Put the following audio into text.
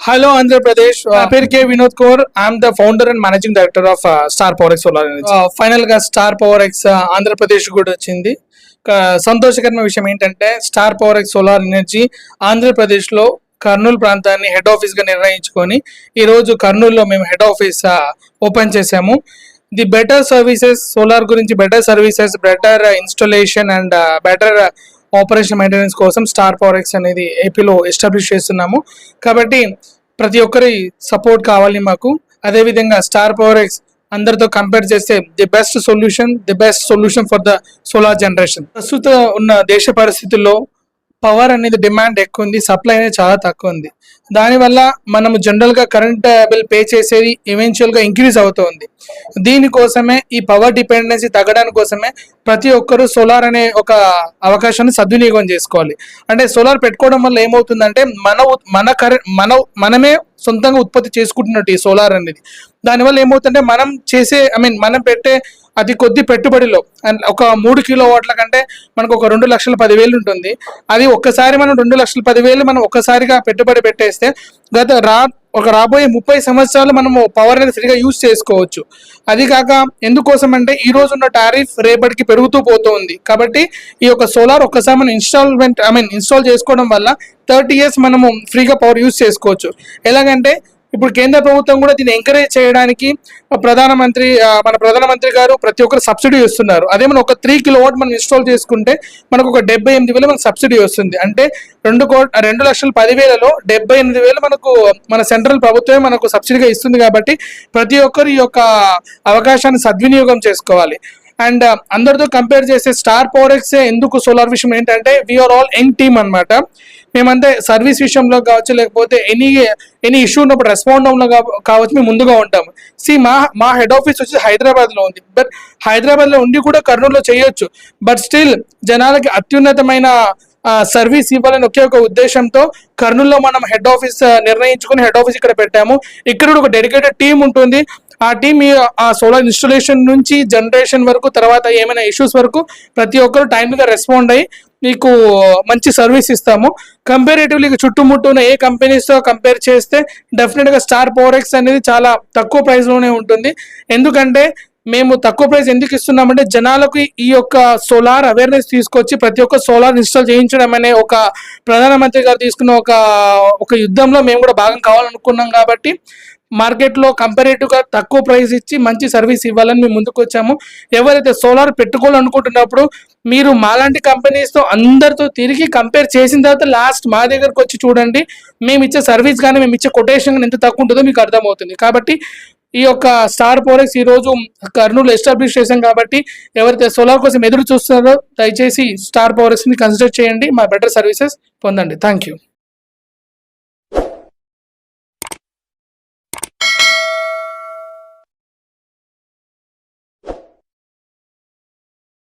Hello Andhra Pradesh నా పేరు K. Vinod Kaur I'm the founder and managing director of star power X solar ఫైనల్గా star power X Andhra Pradesh కూడా వచ్చింది. సంతోషకరమైన విషయం ఏంటంటే star power X solar energy ఆంధ్రప్రదేశ్లో కర్నూలు ప్రాంతాన్ని హెడ్ ఆఫీస్గా నిర్ణయించుకొని ఈ రోజు కర్నూలులో మేము హెడ్ ఆఫీస్ ఓపెన్ చేసాము ది బెటర్ సర్వీసెస్ సోలార్ గురించి better services better installation and better operation maintenance కోసం స్టార్ ఫారెక్స్ అనేది ఏపీలో ఎస్టాబ్లిష్ చేస్తున్నాము. కాబట్టి ప్రతి ఒక్కరి సపోర్ట్ కావాలి మాకు. అదేవిధంగా స్టార్ పవర్ అందరితో కంపేర్ చేస్తే the best solution the best solution for the solar generation ప్రస్తుత ఉన్న దేశ పరిస్థితుల్లో పవర్ అనేది డిమాండ్ ఎక్కువ ఉంది సప్లై అనేది చాలా తక్కువ ఉంది దానివల్ల మనము జనరల్గా కరెంట్ బిల్ పే చేసేది ఈవెన్చువల్గా ఇంక్రీజ్ అవుతుంది. దీనికోసమే ఈ పవర్ డిపెండెన్సీ తగ్గడానికి కోసమే ప్రతి ఒక్కరూ సోలార్ అనే ఒక అవకాశాన్ని సద్వినియోగం చేసుకోవాలి. అంటే సోలార్ పెట్టుకోవడం వల్ల ఏమవుతుందంటే మన ఉత్- మన కరెంట్ మన మనమే సొంతంగా ఉత్పత్తి చేసుకుంటున్నట్టు ఈ సోలార్ అనేది. దానివల్ల ఏమవుతుందంటే మనం చేసే ఐ మీన్ మనం పెట్టే అతి కొద్ది పెట్టుబడిలో అండ్ ఒక మూడు కిలో వాట్ల కంటే మనకు ఒక రెండు లక్షల పదివేలు ఉంటుంది. అది ఒక్కసారి మనం రెండు లక్షల పదివేలు మనం ఒక్కసారిగా పెట్టుబడి పెట్టేస్తే గత రా ఒక రాబోయే ముప్పై సంవత్సరాలు మనము పవర్ అనేది ఫ్రీగా యూజ్ చేసుకోవచ్చు. అది కాక ఎందుకోసం అంటే ఈ రోజు ఉన్న టారిఫ్ రేపటికి పెరుగుతూ పోతుంది కాబట్టి ఈ యొక్క సోలార్ ఒక్కసారి మనం ఇన్స్టాల్మెంట్ ఐ మీన్ ఇన్స్టాల్ చేసుకోవడం వల్ల థర్టీ ఇయర్స్ మనము ఫ్రీగా పవర్ యూజ్ చేసుకోవచ్చు. ఎలాగంటే ఇప్పుడు కేంద్ర ప్రభుత్వం కూడా దీన్ని ఎంకరేజ్ చేయడానికి ప్రధానమంత్రి మన ప్రధానమంత్రి గారు ప్రతి ఒక్కరు సబ్సిడీ ఇస్తున్నారు. అదే మనం ఒక త్రీ కిలో వాట్ మనం ఇన్స్టాల్ చేసుకుంటే మనకు ఒక డెబ్బై ఎనిమిది వేలు మనకు సబ్సిడీ వస్తుంది. అంటే రెండు కో రెండు లక్షల పదివేలలో డెబ్బై ఎనిమిది వేలు మనకు మన సెంట్రల్ ప్రభుత్వమే మనకు సబ్సిడీగా ఇస్తుంది కాబట్టి ప్రతి ఒక్కరు ఈ యొక్క అవకాశాన్ని సద్వినియోగం చేసుకోవాలి. అండ్ అందరితో కంపేర్ చేసే స్టార్ పవర్ ఎక్స్ ఎందుకు సోలార్ విషయం ఏంటంటే వీఆర్ ఆల్ యంగ్ టీమ్ అన్నమాట. మేమంతే సర్వీస్ విషయంలో కావచ్చు లేకపోతే ఎనీ ఎనీ ఇష్యూ ఉన్నప్పుడు రెస్పాండ్ అవ్వడంలో కావచ్చు మేము ముందుగా ఉంటాము సి మా మా హెడ్ ఆఫీస్ వచ్చి హైదరాబాద్లో ఉంది. బట్ హైదరాబాద్లో ఉండి కూడా కర్నూలులో చేయొచ్చు. బట్ స్టిల్ జనాలకి అత్యున్నతమైన సర్వీస్ ఇవ్వాలని ఒకే ఒక ఉద్దేశంతో కర్నూలులో మనం హెడ్ ఆఫీస్ నిర్ణయించుకుని హెడ్ ఆఫీస్ ఇక్కడ పెట్టాము. ఇక్కడ ఒక డెడికేటెడ్ టీం ఉంటుంది. ఆ టీం ఆ సోలార్ ఇన్స్టాలేషన్ నుంచి జనరేషన్ వరకు తర్వాత ఏమైనా ఇష్యూస్ వరకు ప్రతి ఒక్కరు టైంగా రెస్పాండ్ అయ్యి మీకు మంచి సర్వీస్ ఇస్తాము. కంపారేటివ్లీ చుట్టుముట్టు ఉన్న ఏ కంపెనీస్తో కంపేర్ చేస్తే డెఫినెట్గా స్టార్ పవర్ అనేది చాలా తక్కువ ప్రైస్లోనే ఉంటుంది. ఎందుకంటే మేము తక్కువ ప్రైస్ ఎందుకు ఇస్తున్నామంటే జనాలకు ఈ యొక్క సోలార్ అవేర్నెస్ తీసుకొచ్చి ప్రతి ఒక్క సోలార్ ఇన్స్టాల్ చేయించడం అనే ఒక ప్రధానమంత్రి గారు తీసుకున్న ఒక ఒక యుద్ధంలో మేము కూడా భాగం కావాలనుకున్నాం కాబట్టి మార్కెట్లో కంపారేటివ్గా తక్కువ ప్రైస్ ఇచ్చి మంచి సర్వీస్ ఇవ్వాలని మేము ముందుకు వచ్చాము ఎవరైతే సోలార్ పెట్టుకోవాలనుకుంటున్నప్పుడు మీరు మాలాంటి కంపెనీస్తో అందరితో తిరిగి కంపేర్ చేసిన తర్వాత లాస్ట్ మా దగ్గరకు వచ్చి చూడండి మేము ఇచ్చే సర్వీస్ కానీ మేము ఇచ్చే కొటేషన్ కానీ ఎంత తక్కువ ఉంటుందో మీకు అర్థమవుతుంది. కాబట్టి ఈ యొక్క స్టార్ పోరెక్స్ ఈ రోజు కర్నూలు ఎస్టాబ్లిష్ చేశాం కాబట్టి ఎవరైతే సోలార్ కోసం ఎదురు చూస్తున్నారో దయచేసి స్టార్ పోరెక్స్ని కన్సిడర్ చేయండి. మా బెటర్ సర్వీసెస్ పొందండి. Thank you